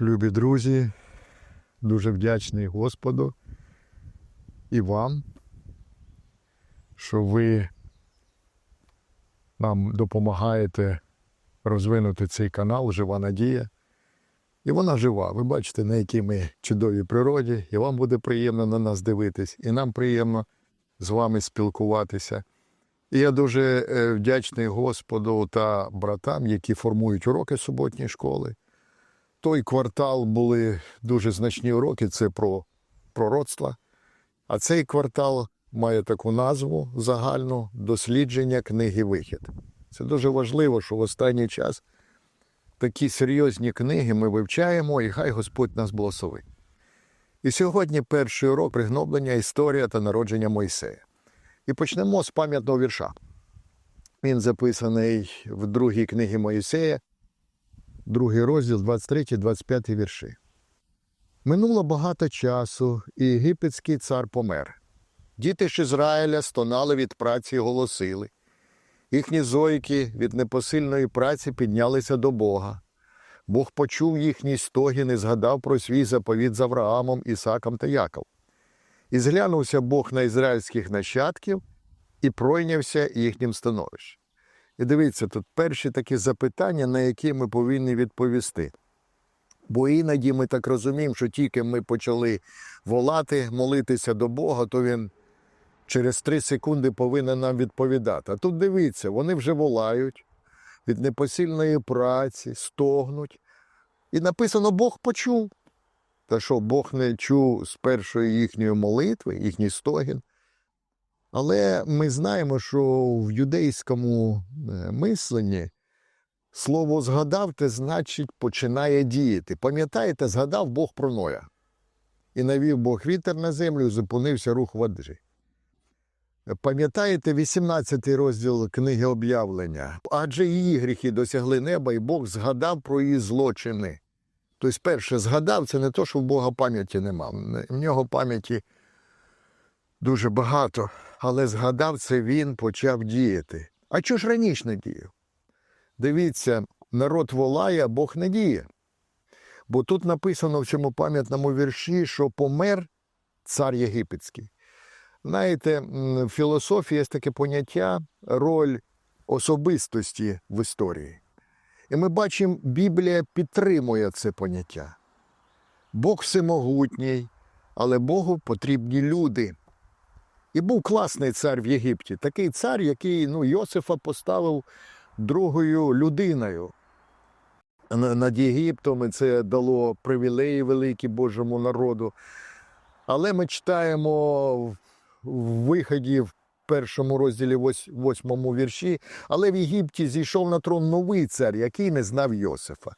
Любі друзі, дуже вдячний Господу і вам, що ви нам допомагаєте розвинути цей канал Жива Надія. І вона жива. Ви бачите, на якій ми чудовій природі, і вам буде приємно на нас дивитись, і нам приємно з вами спілкуватися. І я дуже е, вдячний Господу та братам, які формують уроки суботньої школи. Той квартал були дуже значні уроки, це про пророцтва. А цей квартал має таку назву загальну дослідження книги Вихід. Це дуже важливо, що в останній час такі серйозні книги ми вивчаємо, і хай Господь нас благословить. І сьогодні перший урок пригноблення, історія та народження Мойсея. І почнемо з пам'ятного вірша. Він записаний в другій книгі Моїсея, другий розділ, 23-25 вірші. Минуло багато часу, і єгипетський цар помер. Діти ж Ізраїля стонали від праці і голосили. Їхні зойки від непосильної праці піднялися до Бога. Бог почув їхній стогін і згадав про свій заповіт з Авраамом, Ісаком та Яков. І зглянувся Бог на ізраїльських нащадків і пройнявся їхнім становищем. І дивіться, тут перші такі запитання, на які ми повинні відповісти. Бо іноді ми так розуміємо, що тільки ми почали волати, молитися до Бога, то Він через три секунди повинен нам відповідати. А тут дивіться, вони вже волають від непосильної праці, стогнуть. І написано, Бог почув. Та що Бог не чув з першої їхньої молитви, їхній стогін. Але ми знаємо, що в юдейському е, мисленні слово згадавте значить починає діяти. Пам'ятаєте, згадав Бог про Ноя. І навів Бог вітер на землю, і зупинився рух води. Пам'ятаєте 18 розділ книги об'явлення? Адже її гріхи досягли неба, і Бог згадав про її злочини. Тобто, перше, згадав, це не то, що в Бога пам'яті нема. В нього пам'яті дуже багато, але згадав це він почав діяти. А чого ж раніше не діяв? Дивіться, народ волає, а Бог не діє. Бо тут написано в цьому пам'ятному вірші, що помер цар єгипетський. Знаєте, в філософії є таке поняття роль особистості в історії. І ми бачимо, Біблія підтримує це поняття. Бог всемогутній, але Богу потрібні люди. І був класний цар в Єгипті, такий цар, який ну, Йосифа поставив другою людиною над Єгиптом, і це дало привілеї великі Божому народу. Але ми читаємо в- виході в першому розділі восьмому вірші, але в Єгипті зійшов на трон новий цар, який не знав Йосифа.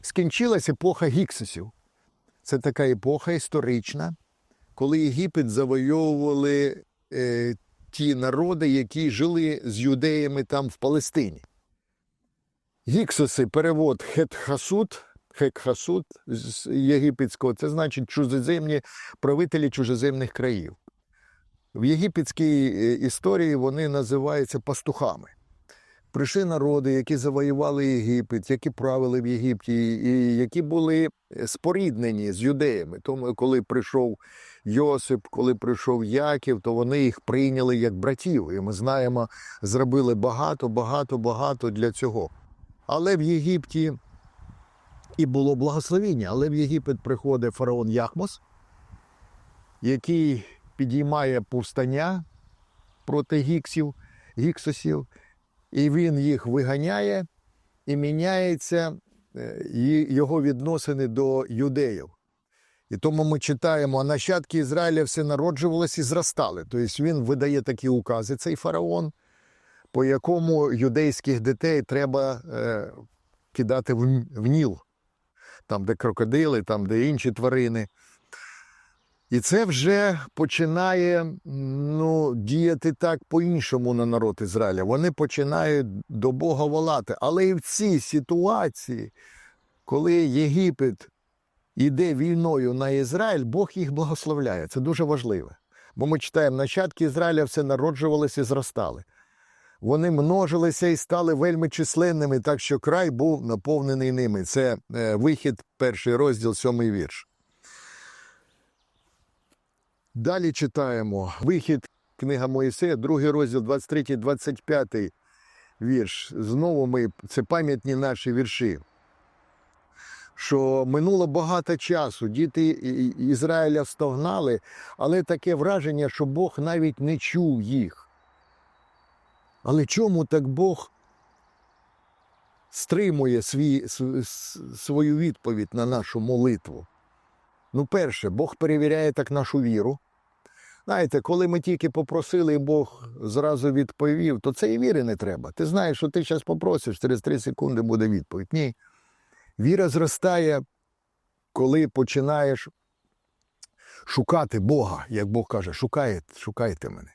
Скінчилась епоха гіксусів. Це така епоха історична, коли Єгипет завойовували е, ті народи, які жили з юдеями там в Палестині. Гіксуси перевод хетхасут, хекхасут з єгипетського, це значить чужеземні правителі чужеземних країв. В єгипетській е, історії вони називаються пастухами. Прийшли народи, які завоювали Єгипет, які правили в Єгипті, і які були е, споріднені з юдеями. Тому, коли прийшов Йосип, коли прийшов Яків, то вони їх прийняли як братів. І ми знаємо, зробили багато, багато, багато для цього. Але в Єгипті і було благословіння, але в Єгипет приходить фараон Яхмос, який підіймає повстання проти гіксів, гіксосів, і він їх виганяє, і міняється е, його відносини до юдеїв. І тому ми читаємо, а нащадки Ізраїля все народжувалися і зростали. Тобто він видає такі укази, цей фараон, по якому юдейських дітей треба е, кидати в, в Ніл, там, де крокодили, там, де інші тварини. І це вже починає ну, діяти так по-іншому на народ Ізраїля. Вони починають до Бога волати. Але і в цій ситуації, коли Єгипет йде війною на Ізраїль, Бог їх благословляє. Це дуже важливо. Бо ми читаємо, нащадки Ізраїля все народжувалися і зростали. Вони множилися і стали вельми численними, так що край був наповнений ними. Це е, вихід, перший розділ, сьомий вірш. Далі читаємо вихід, книга Моїсея, другий розділ, 23, 25 вірш. Знову ми це пам'ятні наші вірші. Що минуло багато часу, діти Ізраїля стогнали, але таке враження, що Бог навіть не чув їх. Але чому так Бог стримує свій, свою відповідь на нашу молитву? Ну, перше, Бог перевіряє так нашу віру. Знаєте, коли ми тільки попросили, і Бог зразу відповів, то це і віри не треба. Ти знаєш, що ти зараз попросиш, через 3 секунди буде відповідь. Ні. Віра зростає, коли починаєш шукати Бога, як Бог каже, шукайте, шукайте мене.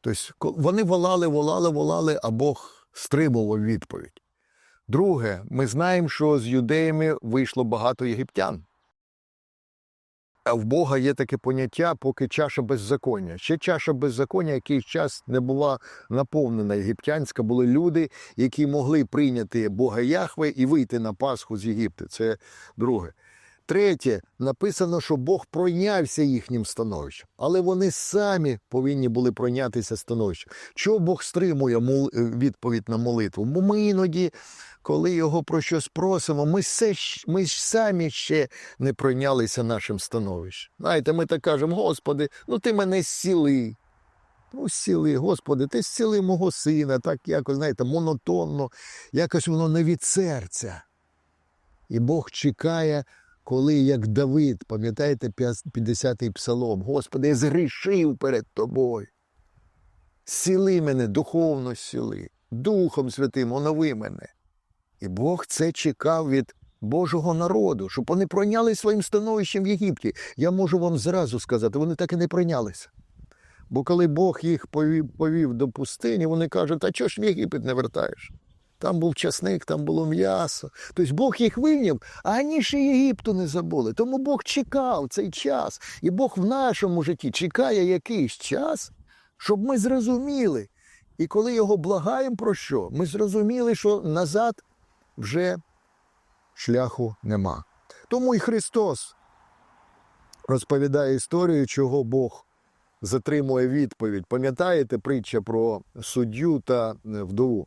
Тобто вони волали, волали, волали, а Бог стримував відповідь. Друге, ми знаємо, що з юдеями вийшло багато єгиптян. В Бога є таке поняття, поки чаша беззаконня. Ще чаша беззаконня якийсь час не була наповнена єгиптянська. Були люди, які могли прийняти Бога Яхве і вийти на Пасху з Єгипту. Це друге. Третє, написано, що Бог пройнявся їхнім становищем, але вони самі повинні були пройнятися становищем. Чого Бог стримує е, відповідь на молитву? Бо ми іноді, коли його про щось просимо, ми, все, ми ж самі ще не пройнялися нашим становищем. Знаєте, ми так кажемо, Господи, ну ти мене зціли. Ну, зціли, Господи, ти зціли мого сина, так якось, знаєте, монотонно, якось воно не від серця. І Бог чекає, коли, як Давид, пам'ятаєте, 50-й псалом, Господи, я згрішив перед тобою. Зціли мене, духовно зціли, Духом Святим онови мене. І Бог це чекав від Божого народу, щоб вони пройняли своїм становищем в Єгипті. Я можу вам зразу сказати, вони так і не пройнялися. Бо коли Бог їх повів, повів до пустині, вони кажуть, а чого ж в Єгипет не вертаєш? Там був часник, там було м'ясо. Тобто Бог їх вивів, а вони ще Єгипту не забули. Тому Бог чекав цей час. І Бог в нашому житті чекає якийсь час, щоб ми зрозуміли. І коли його благаємо про що, ми зрозуміли, що назад вже шляху нема. Тому і Христос розповідає історію, чого Бог затримує відповідь. Пам'ятаєте притча про суддю та е, вдову?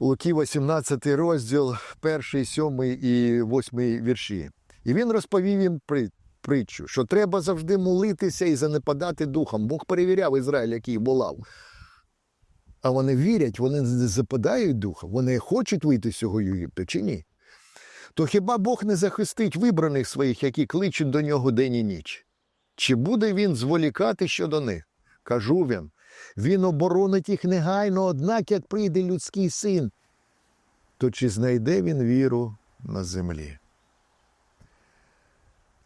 Луки 18 розділ, 1, 7 і 8 вірші. І він розповів їм притчу, що треба завжди молитися і занепадати духом. Бог перевіряв Ізраїль, який волав. А вони вірять, вони не западають духом, вони хочуть вийти з цього Єгипту чи ні? То хіба Бог не захистить вибраних своїх, які кличуть до нього день і ніч? Чи буде він зволікати щодо них? Кажу він, він оборонить їх негайно, однак як прийде людський син, то чи знайде він віру на землі?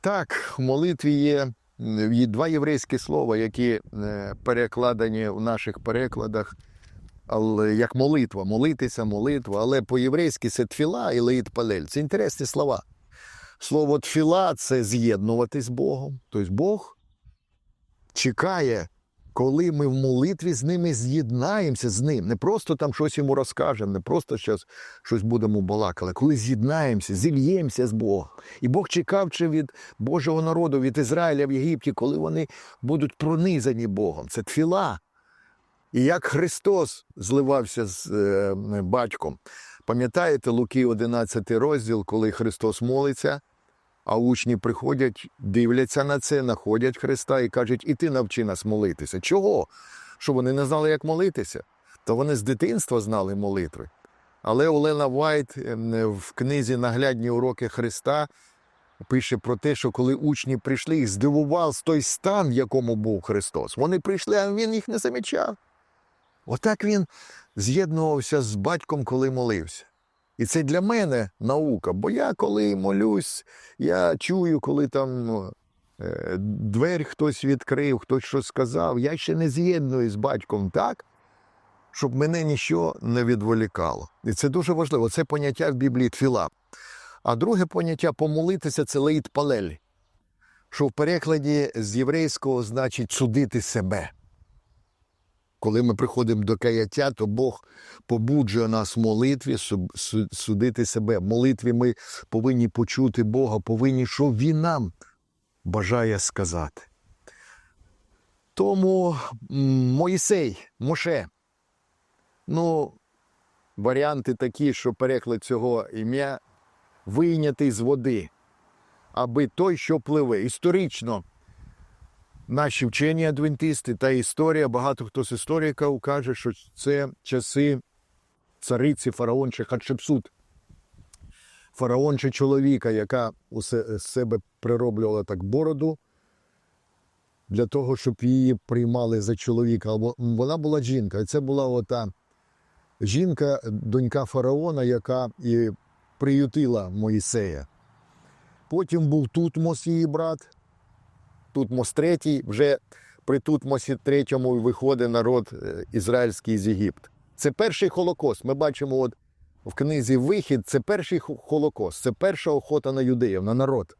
Так, в молитві є два єврейські слова, які е, перекладені в наших перекладах але як молитва, молитися, молитва, але по-єврейськи це тфіла і леїт палель. Це інтересні слова. Слово тфіла це з'єднуватись з Богом. Тобто Бог чекає, коли ми в молитві з ними з'єднаємося з ним. Не просто там щось йому розкажемо, не просто щось, щось будемо балакати, коли з'єднаємося, зільємося з Богом. І Бог чекав чи від Божого народу, від Ізраїля в Єгипті, коли вони будуть пронизані Богом. Це тфіла. І як Христос зливався з е, батьком. Пам'ятаєте Луки 11 розділ, коли Христос молиться, а учні приходять, дивляться на це, знаходять Христа і кажуть, і ти навчи нас молитися. Чого? Що вони не знали, як молитися? То вони з дитинства знали молитви. Але Олена Вайт ем, в книзі Наглядні уроки Христа пише про те, що коли учні прийшли, їх здивував той стан, в якому був Христос. Вони прийшли, а він їх не замічав. Отак він з'єднувався з батьком, коли молився. І це для мене наука, бо я коли молюсь, я чую, коли там е, двері хтось відкрив, хтось щось сказав, я ще не з'єднуюсь з батьком так, щоб мене нічого не відволікало. І це дуже важливо. Це поняття в Біблії тфіла. А друге поняття помолитися це леїт палель, що в перекладі з єврейського значить судити себе. Коли ми приходимо до каяття, то Бог побуджує нас в молитві су- су- судити себе. В молитві ми повинні почути Бога, повинні, що Він нам бажає сказати. Тому Моїсей, Моше. Ну, варіанти такі, що переклад цього ім'я вийнятий з води, аби той, що пливе. Історично наші вчені адвентисти та історія, багато хто з істориків каже, що це часи цариці фараонче Хатшепсут. Фараонче чоловіка, яка усе з себе прироблювала так бороду для того, щоб її приймали за чоловіка. Або вона була жінка. Це була ота жінка, донька фараона, яка і приютила Моїсея. Потім був Тутмос, її брат, Тутмос третій. Вже при Тутмосі третьому виходить народ е, ізраїльський з Єгипта. Це перший Холокост. Ми бачимо от в книзі Вихід це перший Холокост, це перша охота на юдеїв, на народ.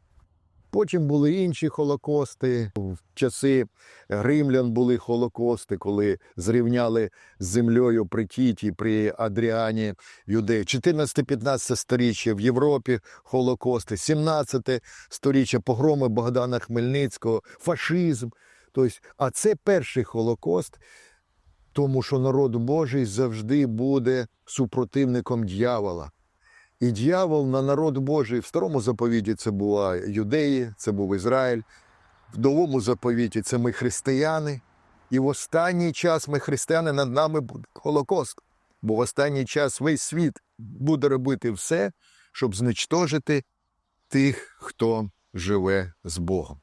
Потім були інші холокости. В часи римлян були холокости, коли зрівняли з землею при Тіті, при Адріані юдеї. 14-15 сторіччя в Європі холокости, 17 сторіччя погроми Богдана Хмельницького, фашизм. Тобто, а це перший холокост, тому що народ Божий завжди буде супротивником дьявола. І дьявол на народ Божий в старому заповіті це була юдеї, це був Ізраїль. В новому заповіті це ми християни. І в останній час ми християни над нами буде Холокост. Бо в останній час весь світ буде робити все, щоб знищити тих, хто живе з Богом.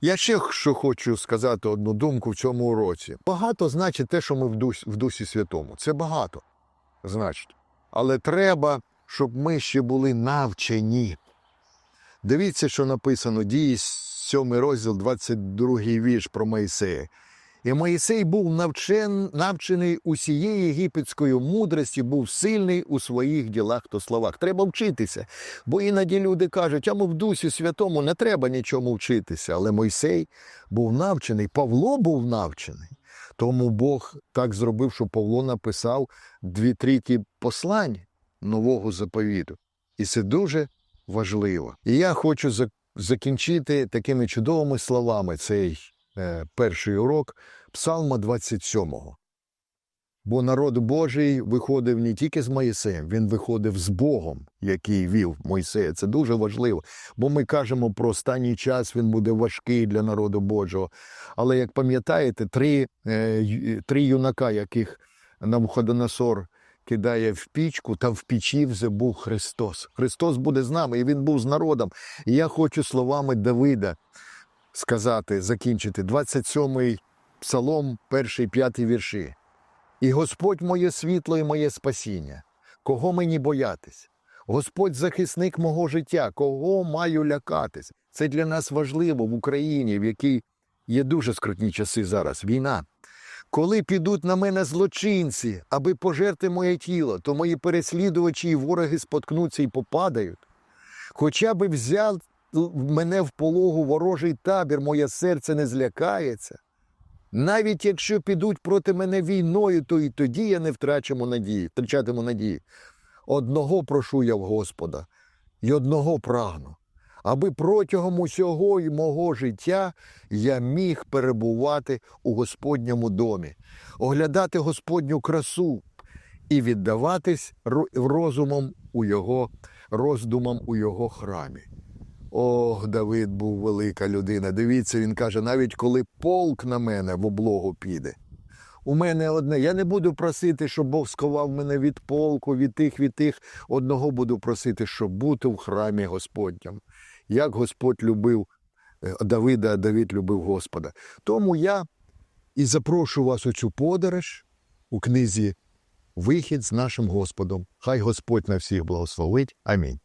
Я ще що хочу сказати одну думку в цьому уроці. Багато значить те, що ми в дусі святому. Це багато значить. Але треба, щоб ми ще були навчені. Дивіться, що написано дії 7 розділ, 22 вірш про Моїсея. І Моїсей був навчен, навчений усієї єгипетської мудрості, був сильний у своїх ділах та словах. Треба вчитися. Бо іноді люди кажуть, а в дусі святому не треба нічому вчитися. Але Мойсей був навчений, Павло був навчений. Тому Бог так зробив, що Павло написав дві треті послань нового заповіту. І це дуже важливо. І я хочу закінчити такими чудовими словами цей е, перший урок Псалма 27. Бо народ Божий виходив не тільки з Моїсеєм, він виходив з Богом, який вів Мойсея. Це дуже важливо. Бо ми кажемо про останній час, він буде важкий для народу Божого. Але як пам'ятаєте, три, е, три юнака, яких Навуходоносор кидає в пічку, та в печі вже був Христос. Христос буде з нами, і Він був з народом. І я хочу словами Давида сказати, закінчити 27-й псалом, перший п'ятий вірші. І Господь моє світло і моє спасіння. Кого мені боятись? Господь захисник мого життя, кого маю лякатись? Це для нас важливо в Україні, в якій є дуже скрутні часи зараз війна. Коли підуть на мене злочинці, аби пожерти моє тіло, то мої переслідувачі і вороги споткнуться і попадають. Хоча би взяв мене в пологу ворожий табір, моє серце не злякається. Навіть якщо підуть проти мене війною, то і тоді я не втрачому надії, втрачатиму надії. Одного прошу я в Господа, і одного прагну, аби протягом усього й мого життя я міг перебувати у Господньому домі, оглядати Господню красу і віддаватись розумом у його роздумам у його храмі. Ох, Давид був велика людина. Дивіться, він каже, навіть коли полк на мене в облогу піде. У мене одне. Я не буду просити, щоб Бог сховав мене від полку, від тих, від тих. Одного буду просити, щоб бути в храмі Господньому. Як Господь любив е, Давида, а Давид любив Господа. Тому я і запрошу вас у цю подорож у книзі Вихід з нашим Господом. Хай Господь на всіх благословить. Амінь.